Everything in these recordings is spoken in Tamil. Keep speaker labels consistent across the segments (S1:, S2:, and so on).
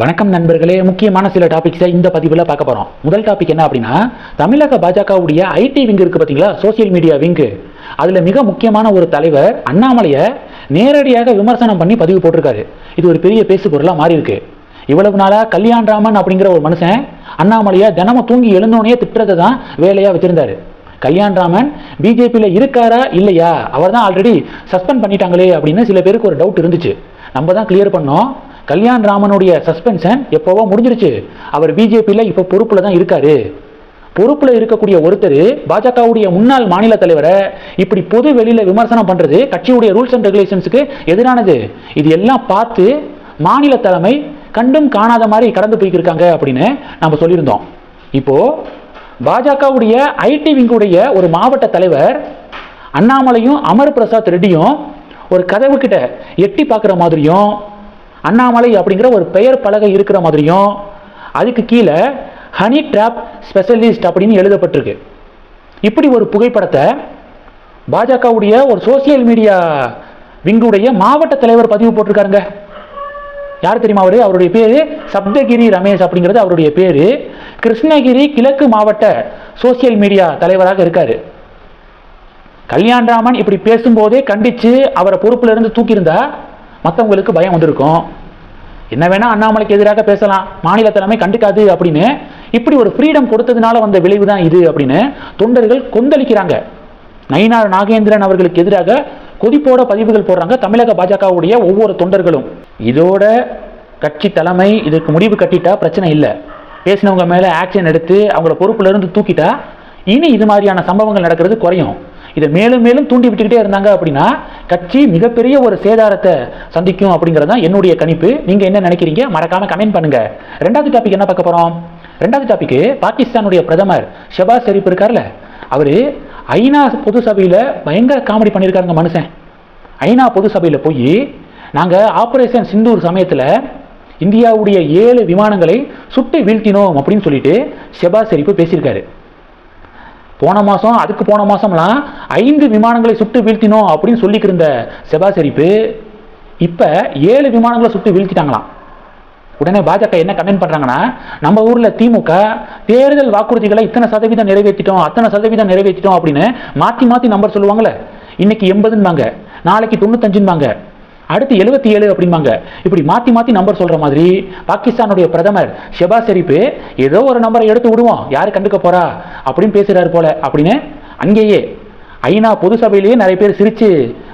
S1: வணக்கம் நண்பர்களே. முக்கியமான சில டாபிக்ஸை இந்த பதிவில் பார்க்க போகிறோம் முதல் டாபிக் என்ன அப்படின்னா தமிழக பாஜகவுடைய ஐடி விங்கு இருக்குது பார்த்தீங்களா? சோசியல் மீடியா விங்கு அதில் மிக முக்கியமான ஒரு தலைவர் அண்ணாமலையை நேரடியாக விமர்சனம் பண்ணி பதிவு போட்டிருக்காரு. இது ஒரு பெரிய பேசு பொருளாக மாறி இருக்கு இவ்வளவு நாளாக கல்யாண் ராமன் அப்படிங்கிற ஒரு மனுஷன் அண்ணாமலையை தினமும் தூங்கி எழுந்தோடனே திட்டுறதை தான் வேலையாக வச்சுருந்தாரு. கல்யாண் ராமன் பிஜேபியில் இருக்காரா இல்லையா? அவர் தான் ஆல்ரெடி சஸ்பெண்ட் பண்ணிட்டாங்களே அப்படின்னு சில பேருக்கு ஒரு டவுட் இருந்துச்சு. நம்ம தான் கிளியர் பண்ணோம். கல்யாண் ராமனுடைய சஸ்பென்ஷன் எப்போவோ முடிஞ்சிருச்சு. அவர் பிஜேபியில் இப்போ பொறுப்பில் தான் இருக்காரு. பொறுப்பில் இருக்கக்கூடிய ஒருத்தர் பாஜகவுடைய முன்னாள் மாநில தலைவரை இப்படி பொது வெளியில் விமர்சனம் பண்ணுறது கட்சியுடைய ரூல்ஸ் அண்ட் ரெகுலேஷன்ஸுக்கு எதிரானது. இது எல்லாம் பார்த்து மாநில தலைமை கண்டும் காணாத மாதிரி கடந்து போய்க்கிருக்காங்க அப்படின்னு நம்ம சொல்லியிருந்தோம். இப்போது பாஜகவுடைய ஐடி விங்குடைய ஒரு மாவட்ட தலைவர் அண்ணாமலையும் அமர் பிரசாத் ரெட்டியும் ஒரு கதவு கிட்ட எட்டி பார்க்குற மாதிரியும் அண்ணாமலை அப்படிங்கிற ஒரு பெயர் பலகை இருக்கிற மாதிரியும் அதுக்கு கீழே ஹனி ட்ராப் ஸ்பெஷலிஸ்ட் அப்படின்னு எழுதப்பட்டிருக்கு. இப்படி ஒரு புகைப்படத்தை பாஜகவுடைய ஒரு சோசியல் மீடியா விங்குடைய மாவட்ட தலைவர் பதிவு போட்டிருக்காருங்க. யார் தெரியுமா அவரு? அவருடைய பேர் சப்தகிரி ரமேஷ் அப்படிங்கிறது அவருடைய பேர். கிருஷ்ணகிரி கிழக்கு மாவட்ட சோசியல் மீடியா தலைவராக இருக்கார். கல்யாண்ராமன் இப்படி பேசும்போதே கண்டித்து அவரை பொறுப்பிலிருந்து தூக்கியிருந்தா மற்றவங்களுக்கு பயம் வந்திருக்கும். என்ன வேணா அண்ணாமலைக்கு எதிராக பேசலாம். மாநில தலைமை கண்டுக்காது அப்படின்னு இப்படி ஒரு ஃப்ரீடம் கொடுத்ததுனால வந்த விளைவு தான் இது அப்படின்னு தொண்டர்கள் கொந்தளிக்கிறாங்க. நயினார் நாகேந்திரன் அவர்களுக்கு எதிராக கொதிப்போட பதிவுகள் போடுறாங்க தமிழக பாஜகவுடைய ஒவ்வொரு தொண்டர்களும். இதோட கட்சி தலைமை இதுக்கு முடிவு கட்டிட்டா பிரச்சனை இல்லை. பேசினவங்க மேலே ஆக்ஷன் எடுத்து அவங்கள பொறுப்புல இருந்து தூக்கிட்டா இனி இது மாதிரியான சம்பவங்கள் நடக்கிறது குறையும். இதை மேலும் மேலும் தூண்டி விட்டுக்கிட்டே இருந்தாங்க அப்படின்னா கட்சி மிகப்பெரிய ஒரு சேதாரத்தை சந்திக்கும் அப்படிங்கிறது தான் என்னுடைய கணிப்பு. நீங்கள் என்ன நினைக்கிறீங்க? மறக்காமல் கமெண்ட் பண்ணுங்கள் ரெண்டாவது டாபிக் என்ன பார்க்க போகிறோம் ரெண்டாவது டாபிக்கு பாகிஸ்தானுடைய பிரதமர் ஷபாஸ் ஷெரீப் இருக்கார்ல அவர் ஐநா பொது சபையில் பயங்கர காமெடி பண்ணியிருக்காருங்க மனுஷன். ஐநா பொது சபையில் போய் நாங்கள் ஆப்ரேஷன் சிந்தூர் சமயத்தில் இந்தியாவுடைய ஏழு விமானங்களை சுட்டு வீழ்த்தினோம் அப்படின்னு சொல்லிட்டு ஷெபாஸ் செரிப்பு பேசியிருக்காரு. போன மாதம் அதுக்கு போன மாதம்லாம் ஐந்து விமானங்களை சுட்டு வீழ்த்தினோம் அப்படின்னு சொல்லிக்கிருந்த செபாசரிப்பு இப்போ ஏழு விமானங்களை சுட்டு வீழ்த்திட்டாங்களாம். உடனே பாஜக என்ன கமெண்ட் பண்ணுறாங்கன்னா நம்ம ஊரில் திமுக தேர்தல் வாக்குறுதிகளை இத்தனை சதவீதம் நிறைவேற்றிட்டோம் அத்தனை சதவீதம் நிறைவேற்றிட்டோம் அப்படின்னு மாற்றி மாற்றி நம்பர் சொல்லுவாங்களே இன்னைக்கு எண்பதுன்பாங்க நாளைக்கு தொண்ணூத்தஞ்சுன்பாங்க. அடுத்து எழுபத்தி ஏழு அப்படிம்பாங்க. இப்படி மாற்றி மாற்றி நம்பர் சொல்கிற மாதிரி பாகிஸ்தானுடைய பிரதமர் ஷெபா ஷெரீப்பு ஏதோ ஒரு நம்பரை எடுத்து விடுவோம். யார் கண்டுக்க போறா? அப்படின்னு பேசுகிறாரு போல. அப்படின்னு அங்கேயே ஐநா பொது சபையிலேயே நிறைய பேர் சிரித்து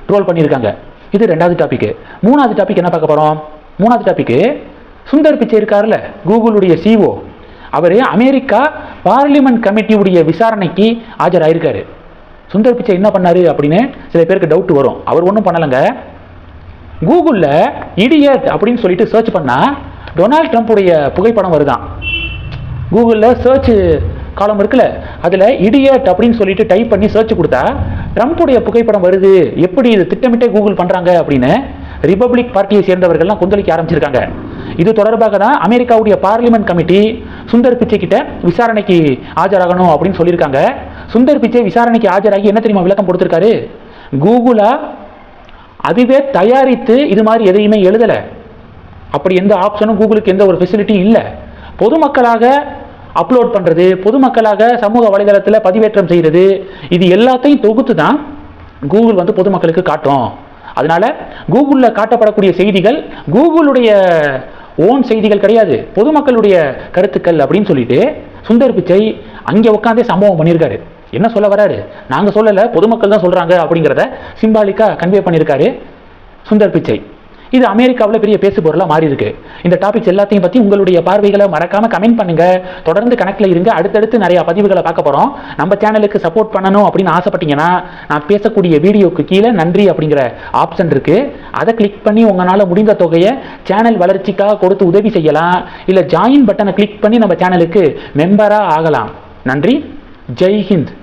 S1: ட்ரோல் பண்ணியிருக்காங்க. இது ரெண்டாவது டாபிக் மூணாவது டாபிக் என்ன பார்க்க போகிறோம் மூணாவது டாபிக் சுந்தர் பிச்சை இருக்கார்ல கூகுளுடைய சிஓ அவர் அமெரிக்கா பார்லிமெண்ட் கமிட்டியுடைய விசாரணைக்கு ஆஜராயிருக்காரு. சுந்தர் பிச்சை என்ன பண்ணாரு அப்படின்னு சில பேருக்கு டவுட் வரும். அவர் ஒன்றும் பண்ணலைங்க. கூகுளில் இடியட் அப்படின்னு சொல்லிட்டு சர்ச் பண்ணால் டொனால்ட் ட்ரம்ப்புடைய புகைப்படம் வருதான் கூகுளில் சர்ச் காலம் இருக்குல்ல அதில் இடியட் அப்படின்னு சொல்லிட்டு டைப் பண்ணி சர்ச் கொடுத்தா ட்ரம்ப்புடைய புகைப்படம் வருது. எப்படி இது திட்டமிட்டே கூகுள் பண்ணுறாங்க அப்படின்னு ரிப்பப்ளிக் பார்ட்டியை சேர்ந்தவர்கள்லாம் கொந்தளிக்க ஆரம்பிச்சிருக்காங்க. இது தொடர்பாக தான் அமெரிக்காவுடைய பார்லிமெண்ட் கமிட்டி சுந்தர் பிச்சை கிட்ட விசாரணைக்கு ஆஜராகணும் அப்படின்னு சொல்லியிருக்காங்க. சுந்தர் பிச்சை விசாரணைக்கு ஆஜராகி என்ன தெரியுமா விளக்கம் கொடுத்துருக்காரு? கூகுளா அதுவே தயாரித்து இது மாதிரி எதையுமே எழுதலை. அப்படி எந்த ஆப்ஷனும் கூகுளுக்கு எந்த ஒரு ஃபெசிலிட்டியும் இல்லை. பொதுமக்களாக அப்லோட் பண்ணுறது பொதுமக்களாக சமூக வலைதளத்தில் பதிவேற்றம் செய்கிறது இது எல்லாத்தையும் தொகுத்து தான் கூகுள் வந்து பொதுமக்களுக்கு காட்டும். அதனால் கூகுளில் காட்டப்படக்கூடிய செய்திகள் கூகுளுடைய ஓன் செய்திகள் கிடையாது. பொதுமக்களுடைய கருத்துக்கள் அப்படின்னு சொல்லிட்டு சுந்தர் பிச்சை அங்கே உட்காந்தே சம்பவம் பண்ணியிருக்காரு. என்ன சொல்ல வராரு? நாங்கள் சொல்லலை பொதுமக்கள் தான் சொல்கிறாங்க அப்படிங்கிறத சிம்பாலிக்காக கன்வே பண்ணியிருக்காரு சுந்தர் பிச்சை. இது அமெரிக்காவில் பெரிய பேசு பொருளாக மாறி இருக்கு. இந்த டாபிக்ஸ் எல்லாத்தையும் பற்றி உங்களுடைய பார்வைகளை மறக்காம கமெண்ட் பண்ணுங்க. தொடர்ந்து கணக்கில் இருங்க. அடுத்தடுத்து நிறைய பதிவுகளை பார்க்க போகிறோம் நம்ம சேனலுக்கு சப்போர்ட் பண்ணணும் அப்படின்னு ஆசைப்பட்டீங்கன்னா நான் பேசக்கூடிய வீடியோக்கு கீழே நன்றி அப்படிங்கிற ஆப்ஷன் இருக்கு. அதை கிளிக் பண்ணி உங்களால் முடிந்த தொகையை சேனல் வளர்ச்சிக்காக கொடுத்து உதவி செய்யலாம். இல்லை ஜாயின் பட்டனை கிளிக் பண்ணி நம்ம சேனலுக்கு மெம்பராக ஆகலாம். நன்றி. ஜெய் ஹிந்த்.